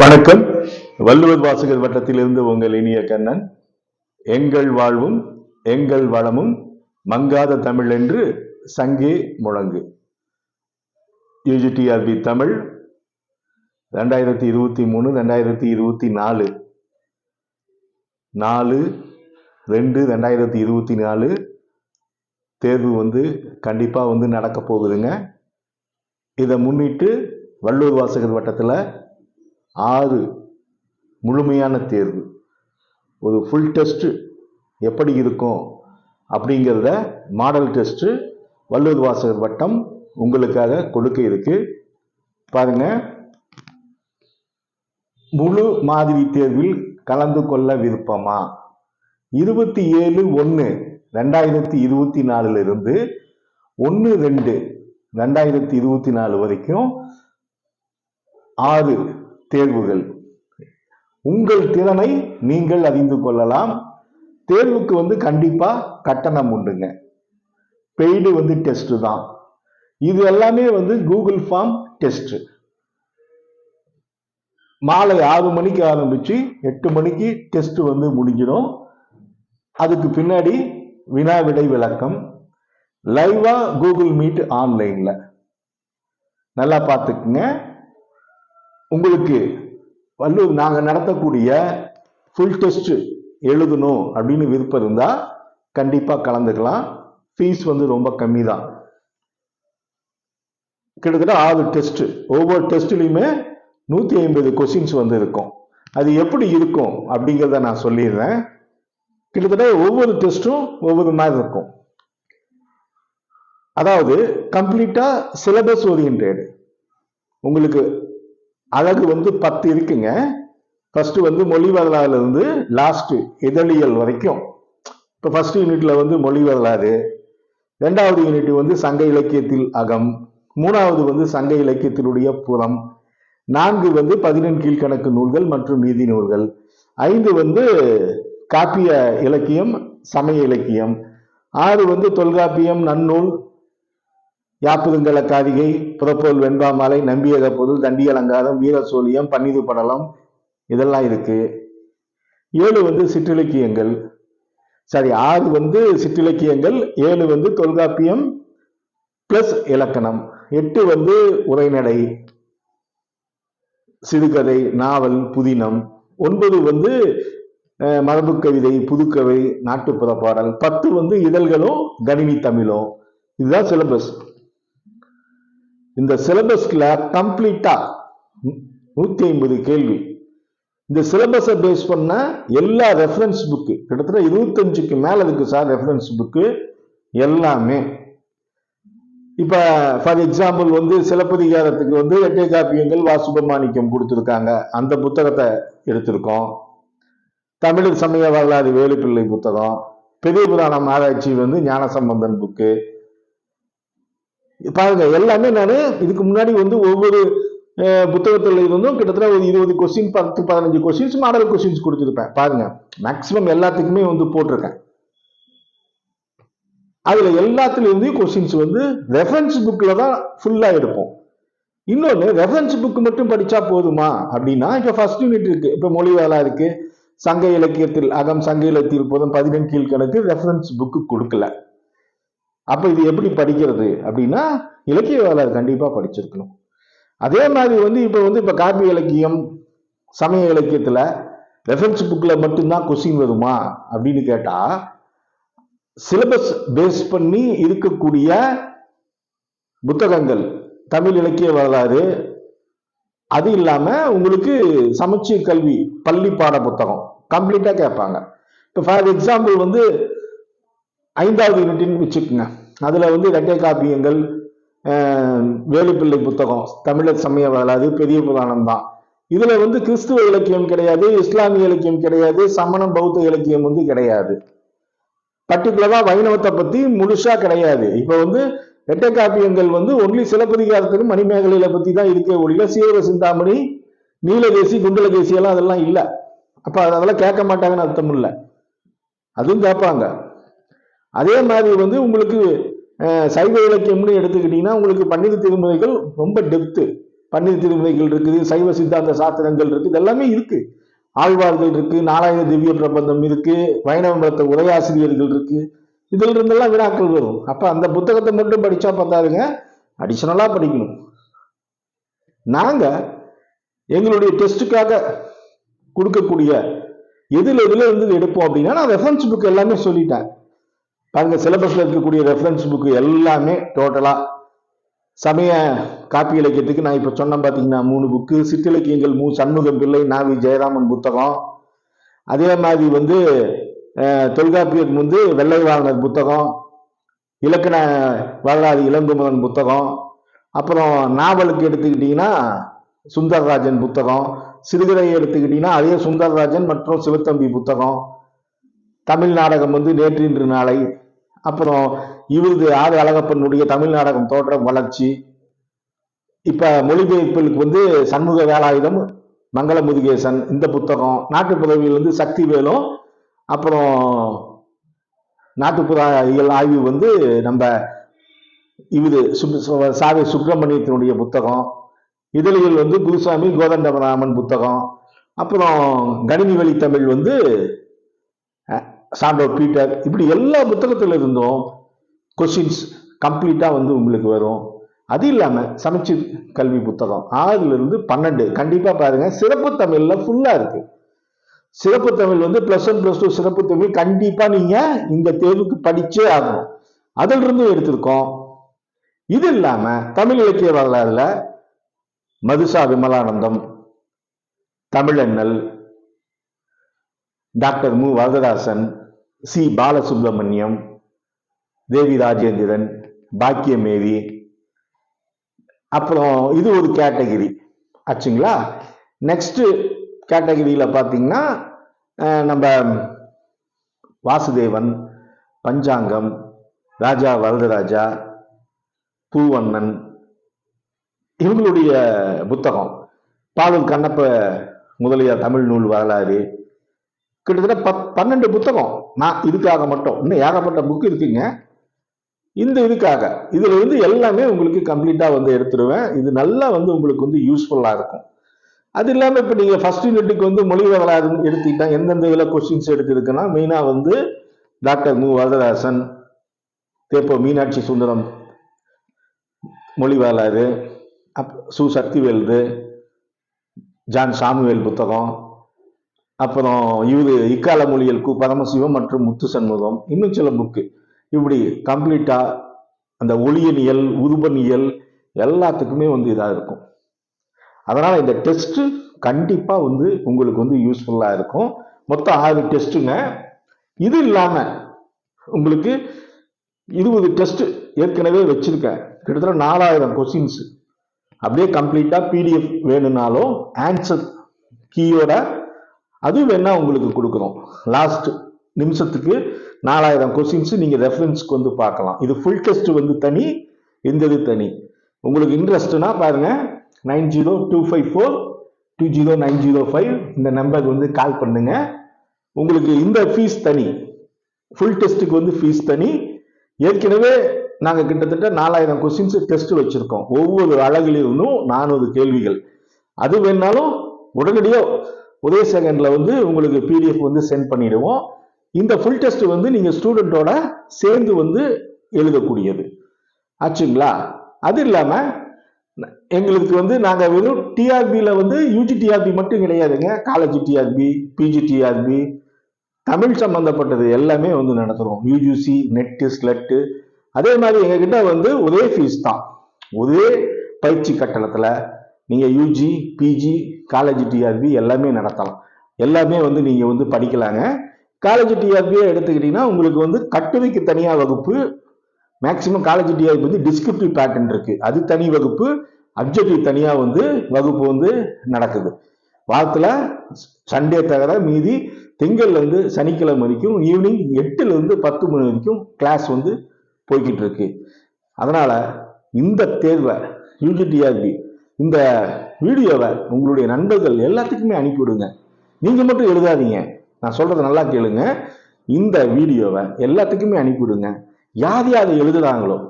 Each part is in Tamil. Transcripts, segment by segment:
வணக்கம். வள்ளுவர் வாசகர் வட்டத்திலிருந்து உங்கள் இனிய கண்ணன். எங்கள் வாழ்வும் எங்கள் வளமும் மங்காத தமிழ் என்று சங்கே முழங்கு. யூஜிடிஆர்பி தமிழ் ரெண்டாயிரத்தி இருபத்தி மூணு ரெண்டாயிரத்தி இருபத்தி நாலு. நாலு ரெண்டு ரெண்டாயிரத்தி இருபத்தி நாலு. தேர்வு வந்து கண்டிப்பாக வந்து நடக்க போகுதுங்க. இதை முன்னிட்டு வள்ளூர் வாசகர் வட்டத்தில் ஆறு முழுமையான தேர்வு. ஒரு ஃபுல் டெஸ்ட்டு எப்படி இருக்கும் அப்படிங்கிறத மாடல் டெஸ்ட்டு வள்ளுவர் வாசகர் வட்டம் உங்களுக்காக கொடுக்க இருக்கு. பாருங்க. முழு மாதிரி தேர்வில் கலந்து கொள்ள விருப்பமா? இருபத்தி ஏழு ஒன்று ரெண்டாயிரத்தி இருபத்தி நாலுலேருந்து ஒன்று ரெண்டு ரெண்டாயிரத்தி இருபத்தி நாலு வரைக்கும் ஆறு தேர்வுகள். உங்கள் திறனை நீங்கள் அறிந்து கொள்ளலாம். தேர்வுக்கு வந்து கண்டிப்பா கட்டணம் உண்டுங்க. பெய்டு வந்து டெஸ்ட் தான். இது எல்லாமே வந்து கூகுள் ஃபார்ம் டெஸ்ட் மாலை ஆறு மணிக்கு ஆரம்பிச்சு எட்டு மணிக்கு டெஸ்ட் வந்து முடிஞ்சிடும். அதுக்கு பின்னாடி வினா விடை விளக்கம். லைவா கூகுள் மீட் ஆன்லைன்ல நல்லா பார்த்துக்குங்க. உங்களுக்கு வள்ளூர் நாங்கள் நடத்தக்கூடிய ஃபுல் டெஸ்ட் எழுதணும் அப்படின்னு விருப்பம் இருந்தால் கண்டிப்பாக கலந்துக்கலாம். ஃபீஸ் வந்து ரொம்ப கம்மி தான் கிட்டத்தட்ட ஆறு டெஸ்ட் ஒவ்வொரு டெஸ்ட்லையுமே நூற்றி ஐம்பது கொஸ்டின்ஸ் வந்து இருக்கும். அது எப்படி இருக்கும் அப்படிங்கிறத நான் சொல்லிடுறேன். கிட்டத்தட்ட ஒவ்வொரு டெஸ்ட்டும் ஒவ்வொரு மாதிரி இருக்கும். அதாவது கம்ப்ளீட்டாக சிலபஸ் ஓரியன்டேடு உங்களுக்கு அழகு வந்து பத்து இருக்குங்க. ஃபர்ஸ்ட் வந்து மொழி வரலாறுல இருந்து லாஸ்ட் இதழியல் வரைக்கும். இப்போ ஃபர்ஸ்ட் யூனிட்ல வந்து மொழி வரலாறு. ரெண்டாவது யூனிட் வந்து சங்க இலக்கியத்தில் அகம். மூணாவது வந்து சங்க இலக்கியத்தினுடைய புறம். நான்கு வந்து பதினெண் கீழ்கணக்கு நூல்கள் மற்றும் நீதி நூல்கள். ஐந்து வந்து காப்பிய இலக்கியம் சமய இலக்கியம். ஆறு வந்து தொல்காப்பியம் நன்னூல் யாப்புதுங்கல காரிகை புறப்போல் வெண்பாமாலை நம்பியக பொருள் தண்டி அலங்காரம் வீர சோழியம் பன்னிரு படலம் இதெல்லாம் இருக்கு. ஏழு வந்து சிற்றிலக்கியங்கள். சாரி ஆறு வந்து சிற்றிலக்கியங்கள் ஏழு வந்து தொல்காப்பியம் பிளஸ் இலக்கணம். எட்டு வந்து உரைநடை சிறுகதை நாவல் புதினம். ஒன்பது வந்து மரபு கவிதை புதுக்கவை நாட்டுப்புற பாடல். பத்து வந்து இதழ்களும் கணினி தமிழும். இதுதான் சிலபஸ் இந்த சிலபஸ்ல கம்ப்ளீட்டா நூத்தி ஐம்பது கேள்வி. இந்த சிலபஸை பேஸ் பண்ண எல்லா ரெஃபரன்ஸ் புக்கு கிட்டத்தட்ட இருபத்தஞ்சுக்கு மேல இருக்கு சார் ரெஃபரன்ஸ் புக்கு எல்லாமே. இப்ப ஃபார் எக்ஸாம்பிள் வந்து சிலப்பதிகாரத்துக்கு வந்து எட்டை காப்பியங்கள் வாசுபமாணிக்கம் கொடுத்துருக்காங்க. அந்த புத்தகத்தை எடுத்திருக்கோம். தமிழ் சமய வரலாறு வேலுப்பிள்ளை புத்தகம். பெரிய புராணம் ஆராய்ச்சி வந்து ஞானசம்பந்தன் புக்கு பாருங்க எல்லாமே நான் இதுக்கு முன்னாடி வந்து ஒவ்வொரு புத்தகத்தில் இருந்தும் கிட்டத்தட்ட ஒரு இருபது கொஸ்டின் பத்து பதினஞ்சு கொஸ்டின்ஸ் மாடல் கொஸ்டின்ஸ் கொடுத்துருப்பேன். பாருங்க மேக்சிமம் எல்லாத்துக்குமே வந்து போட்டிருக்கேன். அதுல எல்லாத்துலேருந்தும் கொஸ்டின்ஸ் வந்து ரெஃபரன்ஸ் புக்கில் தான் ஃபுல்லாக எடுப்போம். இன்னொன்று ரெஃபரன்ஸ் புக் மட்டும் படித்தா போதுமா? அப்படின்னா இப்போ ஃபர்ஸ்ட் யூனிட் இருக்கு. இப்போ மொழி வேலா இருக்கு. சங்க இலக்கியத்தில் அகம் சங்க இலக்கியத்தில் போதும் பதினெண் கீழ்கணக்கு ரெஃபரன்ஸ் புக்கு கொடுக்கல. அப்போ இது எப்படி படிக்கிறது? அப்படின்னா இலக்கிய வேளாளர் கண்டிப்பாக படிச்சிருக்கணும். அதே மாதிரி வந்து இப்போ வந்து இப்போ காப்பி இலக்கியம் சமய இலக்கியத்தில் ரெஃபரன்ஸ் புக்கில் மட்டும்தான் கொஸ்டின் வருமா? அப்படின்னு கேட்டால் சிலபஸ் பேஸ் பண்ணி இருக்கக்கூடிய புத்தகங்கள் தமிழ் இலக்கிய வரலாறு அது இல்லாமல் உங்களுக்கு சமச்சீர் கல்வி பள்ளி பாட புத்தகம் கம்ப்ளீட்டாக கேட்பாங்க. இப்போ ஃபார் எக்ஸாம்பிள் வந்து ஐந்தாவது யூனிட்னு வச்சுக்கோங்க. அதில் வந்து இரட்டை காப்பியங்கள் வேலுப்பிள்ளை புத்தகம் தமிழர் சமய வரலாறு பெரிய புராணம் தான். இதுல வந்து கிறிஸ்துவ இலக்கியம் கிடையாது இஸ்லாமிய இலக்கியம் கிடையாது சமணம் பௌத்த இலக்கியம் வந்து கிடையாது. பர்டிகுலரா வைணவத்தை பத்தி முழுசா கிடையாது. இப்ப வந்து இரட்டை காப்பியங்கள் வந்து ஒன்லி சிலப்பதிகாரத்திலும் மணிமேகலையில பத்தி தான் இருக்கே ஒழிய சீவர சிந்தாமணி நீலகேசி குண்டலகேசி எல்லாம் அதெல்லாம் இல்லை. அப்ப அதெல்லாம் கேட்க மாட்டாங்கன்னு அர்த்தம் இல்லை. அதுவும் கேட்பாங்க. அதே மாதிரி வந்து உங்களுக்கு சைவ இலக்கியம்னு எடுத்துக்கிட்டீங்கன்னா உங்களுக்கு பன்னிரு திருமுறைகள் ரொம்ப டெப்த்து பன்னீர் திருமுறைகள் இருக்குது சைவ சித்தாந்த சாஸ்திரங்கள் இருக்குது இதெல்லாமே இருக்கு. ஆழ்வார்கள் இருக்கு நாலாயிர திவ்ய பிரபந்தம் இருக்கு வைணவ மதத்த உரையாசிரியர்கள் இருக்கு. இதுல இருந்தெல்லாம் வினாக்கள் வரும். அப்ப அந்த புத்தகத்தை மட்டும் படிச்சா பார்த்தாருங்க அடிஷனலா படிக்கணும். நாங்க எங்களுடைய டெஸ்ட்டுக்காக கொடுக்கக்கூடிய எதுல எதுல இருந்து எடுப்போம் அப்படின்னா நான் ரெஃபரன்ஸ் புக் எல்லாமே சொல்லிட்டேன். பாருங்கள் சிலபஸில் இருக்கக்கூடிய ரெஃபரன்ஸ் புக் எல்லாமே டோட்டலாக சமய காப்பி இலக்கியத்துக்கு நான் இப்போ சொன்னேன் பார்த்தீங்கன்னா மூணு புக்கு சிற்றிலக்கியங்கள் மு சண்முகம் பிள்ளை நாவி ஜெயராமன் புத்தகம். அதே மாதிரி வந்து தொல்காப்பியம் தொல்காப்பியர் வந்து வெள்ளை வாழ்னர் புத்தகம் இலக்கண வரலாறு இளங்குமரன் புத்தகம் அப்புறம் நாவலுக்கு எடுத்துக்கிட்டிங்கன்னா சுந்தரராஜன் புத்தகம் சிறுகதை எடுத்துக்கிட்டிங்கன்னா அதே சுந்தரராஜன் மற்றும் சிவத்தம்பி புத்தகம். தமிழ் நாடகம் வந்து நேற்றின்று நாளை அப்புறம் இவரது ஆறு அழகப்பனுடைய தமிழ் நாடகம் தோற்றம் வளர்ச்சி. இப்ப மொழிபெயர்ப்புகளுக்கு வந்து சண்முக வேலாயுதம் மங்கள முதுகேசன் இந்த புத்தகம் நாட்டுப்புறவியல் வந்து சக்தி வேலும் அப்புறம் நாட்டுப்புற இயல் ஆய்வு வந்து நம்ம இவரு சாவி சுப்பிரமணியத்தினுடைய புத்தகம். இதழிகள் வந்து குருசாமி கோதண்டராமன் புத்தகம். அப்புறம் கணினி வழி தமிழ் வந்து சாண்டோர் பீட்டர் இப்படி எல்லா புத்தகத்துல இருந்தும் கொஷின்ஸ் கம்ப்ளீட்டா வந்து உங்களுக்கு வரும். அது இல்லாம சமச்சீர் கல்வி புத்தகம் ஆறுல இருந்து பன்னெண்டு. கண்டிப்பா பாருங்க சிறப்பு தமிழ்ல ஃபுல்லா இருக்கு. சிறப்பு தமிழ் வந்து பிளஸ் ஒன் பிளஸ் டூ சிறப்பு தமிழ் கண்டிப்பா நீங்க இந்த தேர்வுக்கு படிச்சே ஆகணும். அதில் இருந்து எடுத்திருக்கோம். இது இல்லாம தமிழ் இலக்கிய வரலாறுல மதுசா விமலானந்தம் தமிழண்ணல் டாக்டர் மு. வரதராசன் சி. பாலசுப்ரமணியம் தேவி ராஜேந்திரன் பாக்கியமேரி. அப்புறம் இது ஒரு கேட்டகிரி. ஆச்சுங்களா? நெக்ஸ்ட் கேட்டகிரியில் பார்த்தீங்கன்னா நம்ம வாசுதேவன் பஞ்சாங்கம் ராஜா வரதராஜா பூவண்ணன் இவங்களுடைய புத்தகம். பாலூர் கண்ணப்ப முதலியார் தமிழ் நூல் வரலாறு. கிட்டத்தட்ட பத் பன்னெண்டு புத்தகம். நான் இதுக்காக மட்டும். இன்னும் ஏகப்பட்ட புக் இருக்குங்க. இந்த இதுக்காக. இதுல இருந்து எல்லாமே உங்களுக்கு கம்ப்ளீட்டா வந்து எடுத்துருவேன். இது நல்லா வந்து உங்களுக்கு வந்து யூஸ்ஃபுல்லா இருக்கும். அது இல்லாமல் இப்போ நீங்கள் ஃபர்ஸ்ட் யூனிட்டுக்கு வந்து மொழி வரலாறு எடுத்துக்கிட்டா எந்தெந்த இதில் கொஸ்டின்ஸ் எடுத்துருக்குன்னா மெயினாக வந்து டாக்டர் மு. வரதராசன் தேப்போ மீனாட்சி சுந்தரம் மொழி வரலாறு அப் சு. சக்திவேல்து ஜான் சாமுவேல் புத்தகம் அப்புறம் இவரு இக்கால மொழியல் கு பரமசிவம் மற்றும் முத்து சண்முகம் இன்னும் சில புக்கு இப்படி கம்ப்ளீட்டா அந்த ஒளியனியல் உருபனியல் எல்லாத்துக்குமே வந்து இதாக இருக்கும். அதனால் இந்த டெஸ்ட்டு கண்டிப்பாக வந்து உங்களுக்கு வந்து யூஸ்ஃபுல்லாக இருக்கும். மொத்தம் ஆறு டெஸ்ட்டுங்க இது இல்லாமல் உங்களுக்கு இருபது டெஸ்ட் ஏற்கனவே வச்சுருக்கேன். கிட்டத்தட்ட நாலாயிரம் கொஸ்டின்ஸ் அப்படியே கம்ப்ளீட்டாக பிடிஎஃப் வேணும்னாலும் ஆன்சர் கீயோட அது வேணா உங்களுக்கு கொடுக்குறோம். லாஸ்ட் நிமிஷத்துக்கு நாலாயிரம் கொஸ்டின்ஸ் நீங்க ரெஃபரன்ஸ்க்கு வந்து பார்க்கலாம். இது ஃபுல் டெஸ்ட் வந்து தனி இந்த இது தனி? உங்களுக்கு இன்ட்ரெஸ்ட்னா பாருங்க nine zero two five four two zero nine zero five இந்த நம்பருக்கு வந்து கால் பண்ணுங்க. உங்களுக்கு இந்த ஃபீஸ் தனி. ஃபுல் டெஸ்ட்டுக்கு வந்து ஃபீஸ் தனி. ஏற்கனவே நாங்கள் கிட்டத்தட்ட நாலாயிரம் கொஸ்டின்ஸ் டெஸ்ட் வச்சிருக்கோம். ஒவ்வொரு அழகிலிருந்தும் நானூறு கேள்விகள். அது வேணாலும் உடனடியோ ஒரே செகண்ட்ல வந்து உங்களுக்கு பிடிஎஃப் வந்து சென்ட் பண்ணிடுவோம். இந்த ஃபுல் டெஸ்ட் வந்து நீங்க ஸ்டூடெண்டோட சேர்ந்து வந்து எழுதக்கூடியது. ஆச்சுங்களா? அது இல்லாம எங்களுக்கு வந்து நாங்க வெறும் டிஆர்பியில வந்து யூஜி டிஆர்பி மட்டும் கிடையாதுங்க. College TRB PG TRB Tamil சம்பந்தப்பட்டது எல்லாமே வந்து நடத்துறோம். யூஜிசி நெட்டு ஸ்லெட்டு அதே மாதிரி எங்ககிட்ட வந்து ஒரே ஃபீஸ் தான். ஒரே பயிற்சி கட்டணத்துல நீங்கள் யூஜி பிஜி காலேஜ் டிஆர்பி எல்லாமே நடத்தலாம். எல்லாமே வந்து நீங்கள் வந்து படிக்கலாங்க. காலேஜ் டிஆர்பியை எடுத்துக்கிட்டீங்கன்னா உங்களுக்கு வந்து கட்டுரைக்கு தனியாக வகுப்பு மேக்சிமம் காலேஜ் டிஆர்பி வந்து டிஸ்கிரிப்டிவ் பேட்டர்ன் இருக்குது அது தனி வகுப்பு அப்ஜெக்டிவ் தனியாக வந்து வகுப்பு வந்து நடக்குது. வாரத்தில் சண்டே தவிர மீதி திங்கள்லேருந்து சனிக்கிழமை வரைக்கும் ஈவினிங் எட்டுலேருந்து பத்து மணி வரைக்கும் கிளாஸ் வந்து போய்கிட்டு இருக்கு. அதனால் இந்த தேர்வை யூஜிடிஆர்பி இந்த வீடியோவை உங்களுடைய நண்பர்கள் எல்லாத்துக்குமே அனுப்பிவிடுங்க. நீங்கள் மட்டும் எழுதாதீங்க. நான் சொல்கிறத நல்லா கேளுங்க. இந்த வீடியோவை எல்லாத்துக்குமே அனுப்பிவிடுங்க. யார் யார் எழுதுறாங்களோ?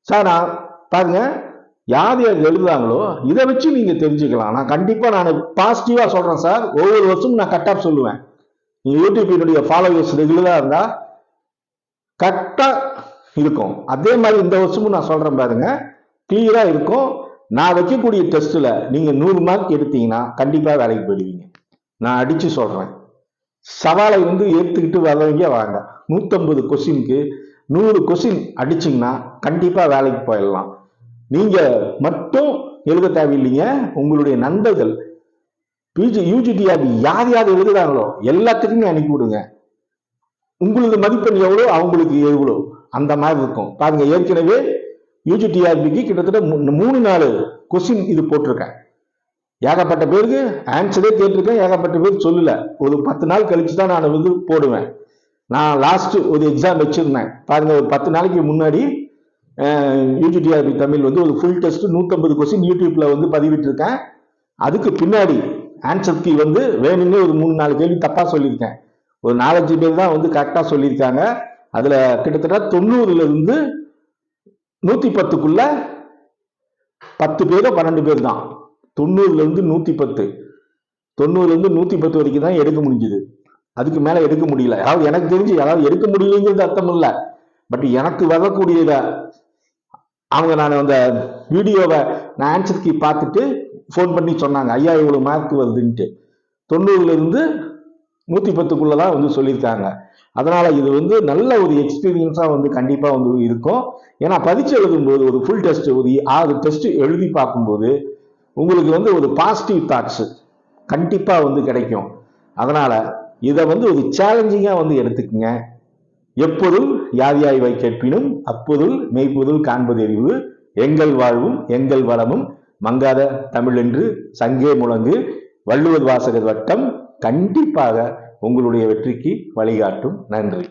சார் நான் பாருங்க. யார் யார் எழுதுறாங்களோ இதை வச்சு நீங்கள் தெரிஞ்சுக்கலாம். நான் கண்டிப்பாக நான் பாசிட்டிவாக சொல்கிறேன் சார். ஒவ்வொரு வருஷமும் நான் கட்டாப் சொல்லுவேன். நீங்கள் யூடியூப்பினுடைய ஃபாலோவர்ஸ் ரெகுலராக இருந்தால் கரெக்டாக இருக்கும். அதே மாதிரி இந்த வருஷமும் நான் சொல்கிறேன் பாருங்க. கிளியராக இருக்கும். நான் வைக்கக்கூடிய டெஸ்ட்ல நீங்க நூறு மார்க் எடுத்தீங்கன்னா கண்டிப்பா வேலைக்கு போயிடுவீங்க. நான் அடிச்சு சொல்றேன். சவாலை வந்து ஏத்துக்கிட்டு வரவங்க வாங்க. நூத்தம்பது கொஸ்டினுக்கு நூறு கொஸ்டின் அடிச்சிங்கன்னா கண்டிப்பா வேலைக்கு போயிடலாம். நீங்க மட்டும் எழுத தேவையில்லைங்க. உங்களுடைய நண்பர்கள் பிஜி யூஜிடிஆர் யார் யார் எழுதுறாங்களோ எல்லாத்துக்குமே அனுப்பி விடுங்க. உங்களது மதிப்பெண் எவ்வளோ? அவங்களுக்கு எவ்வளோ? அந்த மாதிரி இருக்கும். பாருங்க ஏற்கனவே யூஜிடிஆர்பிக்கு கிட்டத்தட்ட மூணு நாலு கொஸ்டின் இது போட்டிருக்கேன். ஏகப்பட்ட பேருக்கு ஆன்சரே கேட்டிருக்கேன் ஏகப்பட்ட பேர் சொல்லல. ஒரு பத்து நாள் கழிச்சு தான் நான் வந்து போடுவேன். நான் லாஸ்ட் ஒரு எக்ஸாம் வச்சிருந்தேன். பாருங்க ஒரு பத்து நாளைக்கு முன்னாடி யூஜிடிஆர்பி தமிழ் வந்து ஒரு ஃபுல் டெஸ்ட் நூற்றம்பது கொஸ்டின் யூடியூப்ல வந்து பதிவிட்டிருக்கேன். அதுக்கு பின்னாடி ஆன்சர் கீ வந்து வேணும்னே ஒரு மூணு நாலு கேள்வி தப்பா சொல்லியிருக்கேன். ஒரு நாலஞ்சு பேர் தான் வந்து கரெக்டாக சொல்லியிருக்காங்க. அதுல கிட்டத்தட்ட தொண்ணூறுல இருந்து நூத்தி பத்துக்குள்ள பத்து பேரோ பன்னெண்டு பேர் தான் தொண்ணூறுல இருந்து நூத்தி பத்து தொண்ணூறுல இருந்து நூத்தி பத்து வரைக்கும் தான் எடுக்க முடிஞ்சுது. அதுக்கு மேல எடுக்க முடியல. அதாவது எனக்கு தெரிஞ்சு அதாவது எடுக்க முடியலங்கிறது அர்த்தம் இல்லை பட் எனக்கு வரக்கூடியத அவங்க நான் அந்த வீடியோவை நான் ஆன்சர் கீ பார்த்துட்டு ஃபோன் பண்ணி சொன்னாங்க. ஐயா இவ்வளவு மார்க் வருதுன்ட்டு. தொண்ணூறுல இருந்து நூத்தி தான் வந்து சொல்லியிருக்காங்க. அதனால் இது வந்து நல்ல ஒரு எக்ஸ்பீரியன்ஸாக வந்து கண்டிப்பாக வந்து இருக்கும். ஏன்னா பரீட்சை எழுதும்போது ஒரு ஃபுல் டெஸ்ட் ஒரு ஆறு டெஸ்ட் எழுதி பார்க்கும்போது உங்களுக்கு வந்து ஒரு பாசிட்டிவ் தாட்ஸ் கண்டிப்பாக வந்து கிடைக்கும். அதனால் இதை வந்து ஒரு சேலஞ்சிங்காக வந்து எடுத்துக்கங்க. எப்பொருள் யார் யாய்வை கேட்பினும் அப்பொருள் மெய்ப்பொருள் காண்பதறிவு எங்கள் வாழ்வும் எங்கள் வளமும் மங்காத தமிழ் என்று சங்கே முழங்கு. வள்ளுவர் வாசகர் வட்டம் கண்டிப்பாக உங்களுடைய வெற்றிக்கு வழிகாட்டும். நன்றி.